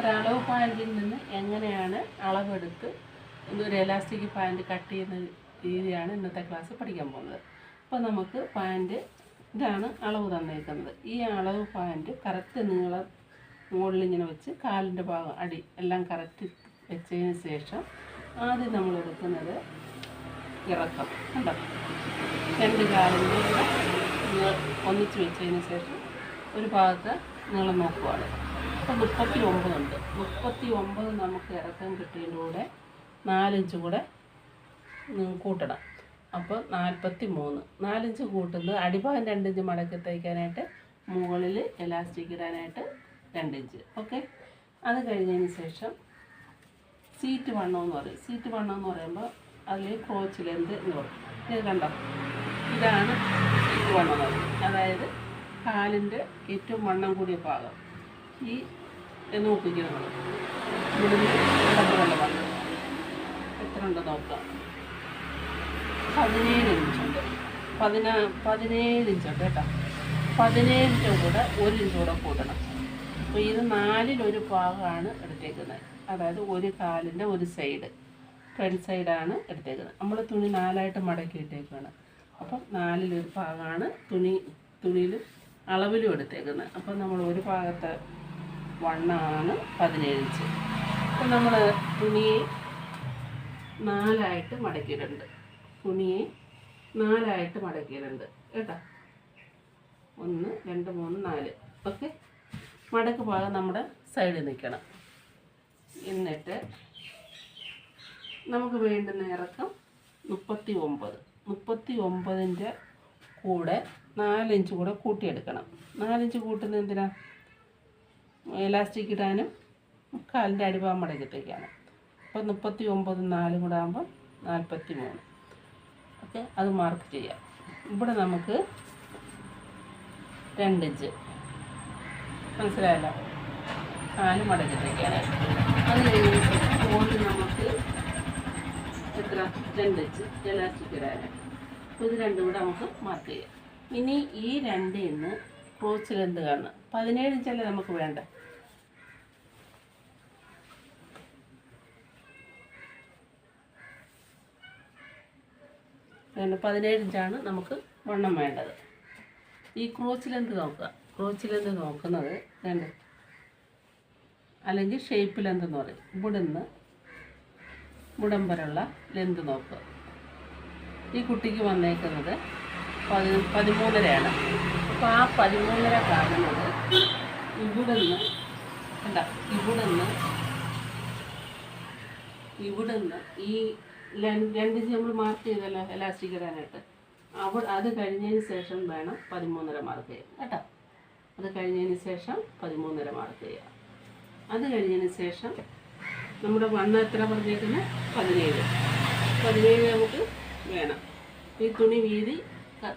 ഒരളവ് പാന്റിൽ നിന്ന് എങ്ങനെയാണ് അളവെടുത്ത് ഒരു എലാസ്റ്റിക് പാന്റ് കട്ട് ചെയ്യുന്ന രീതിയാണ് ഇന്നത്തെ ക്ലാസ് പഠിക്കാൻ പോകുന്നത്. അപ്പോൾ നമുക്ക് പാന്റ് ഇതാണ് അളവ് തന്നേക്കുന്നത്. ഈ അളവ് പാന്റ് കറക്റ്റ് നീളം മുകളിൽ ഇങ്ങനെ വെച്ച് കാലിന്റെ ഭാഗം അടി എല്ലാം കറക്റ്റ് വെച്ചതിന് ശേഷം ആദ്യം നമ്മൾ എടുക്കുന്നത് ഇറക്കം. കണ്ടോ? രണ്ട് കാലിന്റെ ഒന്നിച്ച് വെച്ചതിന് ശേഷം ഒരു ഭാഗത്ത് നീളം നോക്കുവാണ്. അപ്പോൾ മുപ്പത്തി ഒമ്പതുണ്ട് മുപ്പത്തി ഒമ്പത് നമുക്ക് ഇറക്കം കിട്ടിയതിന്റെ കൂടെ നാലിഞ്ച് കൂടെ കൂട്ടണം. അപ്പോൾ നാൽപ്പത്തി മൂന്ന് നാലിഞ്ച് കൂട്ടുന്നത് അടിഭാഗം രണ്ടിഞ്ച് മടക്കി തയ്ക്കാനായിട്ട് മുകളിൽ എലാസ്റ്റിക് ഇടാനായിട്ട് രണ്ടിഞ്ച്. ഓക്കെ? അത് കഴിഞ്ഞതിന് ശേഷം സീറ്റ് വണ്ണം എന്ന് പറയും. സീറ്റ് വണ്ണം എന്ന് പറയുമ്പോൾ അതിൽ ക്രോച്ച് ലെന്ത് എന്ന് പറയും. ഇത് കണ്ടോ? ഇതാണ് സീറ്റ് വണ്ണം എന്ന് പറയുന്നത് അതായത് കാലിന്റെ ഏറ്റവും വണ്ണം കൂടിയ ഭാഗം. ഈ നമ്മൾ ഇടതുള്ള വണ്ണം എത്ര ഉണ്ട് നോക്കാം. പതിനേഴ് ഇഞ്ചുണ്ട്. പതിനാ പതിനേഴ് ഇഞ്ചുണ്ട് കേട്ടോ. പതിനേഴിന്റെ കൂടെ ഒരു ഇഞ്ച് കൂടെ കൂട്ടണം. അപ്പോൾ ഇത് നാലിലൊരു ഭാഗമാണ് എടുത്തേക്കുന്നത്. അതായത് ഒരു കാലിന്റെ ഒരു സൈഡ് ഫ്രണ്ട് സൈഡാണ് എടുത്തേക്കുന്നത്. നമ്മൾ തുണി നാലായിട്ട് മടക്കി ഇട്ടേക്കാണ്. അപ്പം നാലിലൊരു ഭാഗമാണ് തുണി തുണിയിൽ അളവിലും എടുത്തേക്കുന്നത്. അപ്പം നമ്മൾ ഒരു ഭാഗത്തെ വണ്ണമാണ് പതിനേഴ് ഇഞ്ച്. അപ്പം നമ്മൾ തുണിയെ നാലായിട്ട് മടക്കിയിട്ടുണ്ട്. തുണിയെ നാലായിട്ട് മടക്കിയിട്ടുണ്ട്. കേട്ടോ? ഒന്ന് രണ്ട് മൂന്ന് നാല്. ഓക്കെ? മടക്ക് ഭാഗം നമ്മുടെ സൈഡിൽ നിൽക്കണം. എന്നിട്ട് നമുക്ക് വേണ്ടുന്ന ഇറക്കം മുപ്പത്തി ഒമ്പത് മുപ്പത്തി ഒമ്പതിന്റെ കൂടെ നാലിഞ്ച് കൂടെ കൂട്ടിയെടുക്കണം. നാലിഞ്ച് കൂട്ടുന്നത് എന്തിനാ? എലാസ്റ്റിക് ഇടാനും കാലിന്റെ അടിഭാഗം മടക്കിട്ടേക്കാണ് അപ്പോൾ മുപ്പത്തി ഒമ്പത് നാലും കൂടെ ആകുമ്പോൾ നാൽപ്പത്തി മൂന്ന് ഓക്കെ അത് മാർക്ക് ചെയ്യാം. ഇവിടെ നമുക്ക് രണ്ടിഞ്ച് മനസ്സിലായല്ലോ? കാൽ മടക്കത്തേക്കാനായിട്ട് അത് കഴിഞ്ഞ് മുകളിൽ നമുക്ക് എത്ര? രണ്ടിഞ്ച് എലാസ്റ്റിക് ഇടാനായിട്ട് അപ്പോൾ ഇത് രണ്ടും കൂടെ നമുക്ക് മാർക്ക് ചെയ്യാം. ഇനി ഈ രണ്ടിൽ നിന്ന് ക്രോച്ച് ലെന്ത് കാണണം പതിനേഴ് ഇഞ്ചല്ലേ നമുക്ക് വേണ്ട പതിനേഴ് ഇഞ്ചാണ് നമുക്ക് വണ്ണം വേണ്ടത്. ഈ ക്രോച്ച് ലെന്ത് നോക്കുക. ക്രോച്ച് ലെന്ത് നോക്കുന്നത് രണ്ട്. അല്ലെങ്കിൽ ഷേപ്പ് ലെന്ത് എന്ന് പറയും. ഇവിടുന്ന് മുടം വരെയുള്ള ലെന്ത് നോക്കുക. ഈ കുട്ടിക്ക് വന്നേക്കുന്നത് പതി പതിമൂന്നരയാണ്. അപ്പോൾ ആ പതിമൂന്നര കാണുന്നത് ഇവിടുന്ന് കണ്ട ഇവിടുന്ന് ഇവിടുന്ന് ഈ ല- രണ്ടിഞ്ച് നമ്മൾ മാർക്ക് ചെയ്തല്ലോ എലാസ്റ്റിക് ഇടാനായിട്ട്. അപ്പോൾ അത് കഴിഞ്ഞതിന് ശേഷം വേണം പതിമൂന്നര മാർക്ക് ചെയ്യാം കേട്ടോ? അത് കഴിഞ്ഞതിന് ശേഷം പതിമൂന്നര മാർക്ക് ചെയ്യുക അത് കഴിഞ്ഞതിന് ശേഷം നമ്മുടെ വണ്ണം എത്ര പറഞ്ഞേക്കുന്നത് പതിനേഴ്. പതിനേഴ് നമുക്ക് വേണം. ഈ തുണി വീതി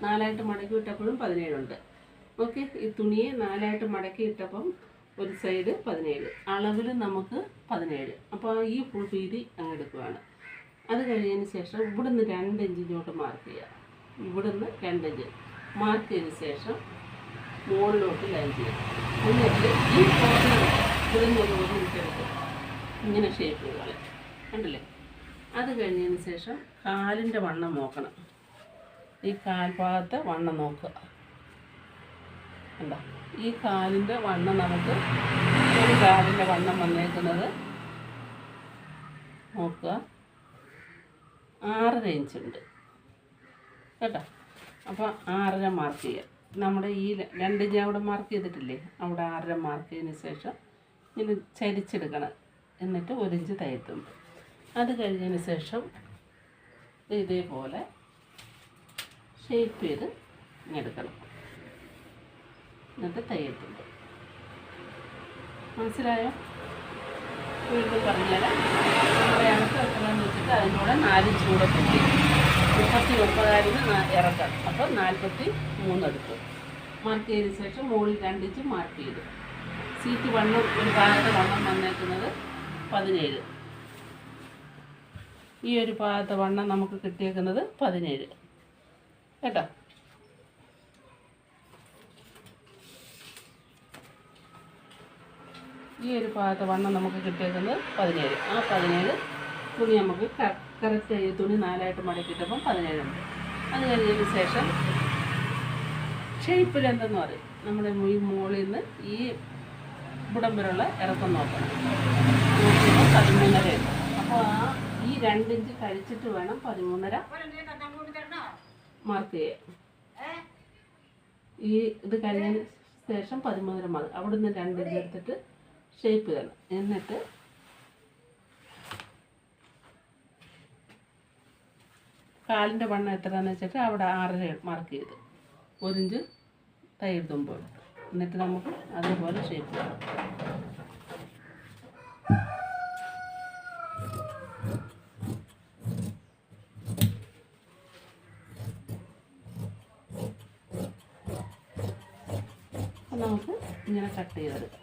നാലായിട്ട് മടക്കി ഇട്ടപ്പോഴും പതിനേഴുണ്ട്. ഓക്കെ? ഈ തുണിയെ നാലായിട്ട് മടക്കി ഇട്ടപ്പം ഒരു സൈഡ് പതിനേഴ്. അളവിൽ നമുക്ക് പതിനേഴ്. അപ്പോൾ ഈ ഫുൾ വീതി അങ്ങ് എടുക്കുകയാണ് അത് കഴിഞ്ഞതിന് ശേഷം ഇവിടുന്ന് രണ്ട് ഇങ്ങോട്ട് മാർക്ക് ചെയ്യുക ഇവിടുന്ന് രണ്ട് ഇഞ്ച്. മാർക്ക് ചെയ്ത ശേഷം മുകളിലോട്ട് ലൈൻ ചെയ്യുക എന്നിട്ട് ഈ കോർണർ ഇവിടുന്ന് ഒരു ഒരു ഇങ്ങനെ ഷേപ്പ് കളി കണ്ടില്ലേ? അത് കഴിഞ്ഞതിന് ശേഷം കാലിന്റെ വണ്ണം നോക്കണം. ഈ കാൽഭാഗത്തെ വണ്ണം നോക്കുക. കണ്ടോ? ഈ കാലിന്റെ വണ്ണം നമുക്ക് ഒരു കാലിന്റെ വണ്ണം വന്നേക്കുന്നത് നോക്കുക. ആറര ഇഞ്ച് ഉണ്ട്. കേട്ടോ? അപ്പോൾ ആറര മാർക്ക് ചെയ്യുക നമ്മുടെ ഈ ര- രണ്ട് ഇഞ്ച് അവിടെ മാർക്ക് ചെയ്തിട്ടില്ലേ? അവിടെ ആറര മാർക്ക് ചെയ്തതിന് ശേഷം ഇങ്ങനെ ചരിച്ചെടുക്കണം. എന്നിട്ട് ഒരു ഇഞ്ച് തയ്യത്തുണ്ട് അത് കഴിഞ്ഞതിന് ശേഷം ഇതേപോലെ ഷേപ്പ് ചെയ്ത് എടുക്കണം. എന്നിട്ട് തയ്യത്തും മനസ്സിലായോ? വീണ്ടും പറഞ്ഞുതരാം. നമ്മുടെ വെച്ചിട്ട് അതിനോട് നാല് ചൂടെ കൂട്ടി. മുപ്പത്തി ഒമ്പതായിരുന്നു ഇറക്കണം അപ്പോൾ അപ്പം നാൽപ്പത്തി മൂന്നെടുത്തു മാർക്ക് ചെയ്തതിന് ശേഷം മുകളിൽ രണ്ടിഞ്ച് മാർക്ക് ചെയ്തു. സീറ്റ് വണ്ണം ഒരു ഭാഗത്ത് വണ്ണം വന്നേക്കുന്നത് പതിനേഴ്. ഈ ഒരു ഭാഗത്തെ വണ്ണം നമുക്ക് കിട്ടിയേക്കുന്നത് പതിനേഴ്. കേട്ടോ? ഈ ഒരു ഭാഗത്തെ വണ്ണം നമുക്ക് കിട്ടിയേക്കുന്നത് പതിനേഴ്. ആ പതിനേഴ് തുണി നമുക്ക് കറക്റ്റ് തുണി നാലായിട്ട് മടക്കിയിട്ടപ്പം പതിനേഴുണ്ട് അത് കഴിഞ്ഞതിന് ശേഷം ഷേപ്പിൽ എന്തെന്ന് പറയും? നമ്മുടെ ഈ മുകളിൽ നിന്ന് ഈ ഇവിടം വരെയുള്ള ഇറക്കം നോക്കണം. പതിമൂന്നര അപ്പോൾ ആ ഈ രണ്ടിഞ്ച് കഴിച്ചിട്ട് വേണം പതിമൂന്നര മാർക്ക് ചെയ്യാൻ. ഈ ഇത് കഴിഞ്ഞതിന് ശേഷം പതിമൂന്നര മാർക്ക് അവിടെ നിന്ന് രണ്ടിഞ്ച് എടുത്തിട്ട് ഷേപ്പ് തരണം എന്നിട്ട് കാലിന്റെ വണ്ണം എത്രയാണെന്ന് വെച്ചിട്ട് അവിടെ ആറര മാർക്ക് ചെയ്ത്. ഒരു ഇഞ്ച് തയ്യൽ തുമ്പോൾ എന്നിട്ട് നമുക്ക് അതേപോലെ ഷേപ്പ് ചെയ്യാം. നമുക്ക് ഇങ്ങനെ കട്ട് ചെയ്തെടുക്കാം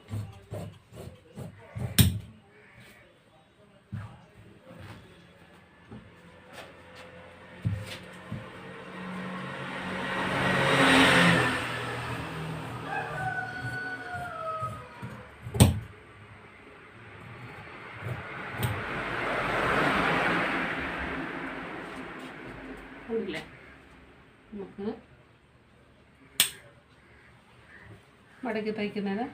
കണ്ടില്ലേ നമുക്ക് മടക്കി തയ്ക്കുന്നതിന്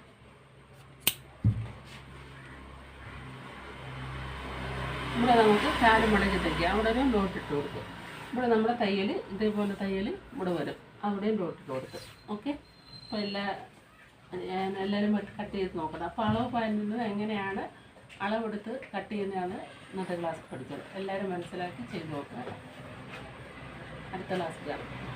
ഇവിടെ നമുക്ക് കാൽ മടക്കി തയ്ക്കാം. അവിടെ ഒരു ഡോട്ട് ഇട്ട് കൊടുക്കും. ഇവിടെ നമ്മുടെ തയ്യൽ ഇതേപോലെ തയ്യൽ ഇവിടെ വരും. അവിടെയും ഡോട്ട് ഇട്ട് കൊടുക്കും. ഓക്കെ? അപ്പോൾ എല്ലാ എല്ലാവരും കട്ട് ചെയ്ത് നോക്കണം അപ്പോൾ അളവ് പാലിന് എങ്ങനെയാണ്? അളവെടുത്ത് കട്ട് ചെയ്യുന്നതാണ് ഇന്നത്തെ ക്ലാസ് പഠിച്ചത്. എല്ലാവരും മനസ്സിലാക്കി ചെയ്ത് നോക്കുക. അടുത്ത ക്ലാസ് കാണാം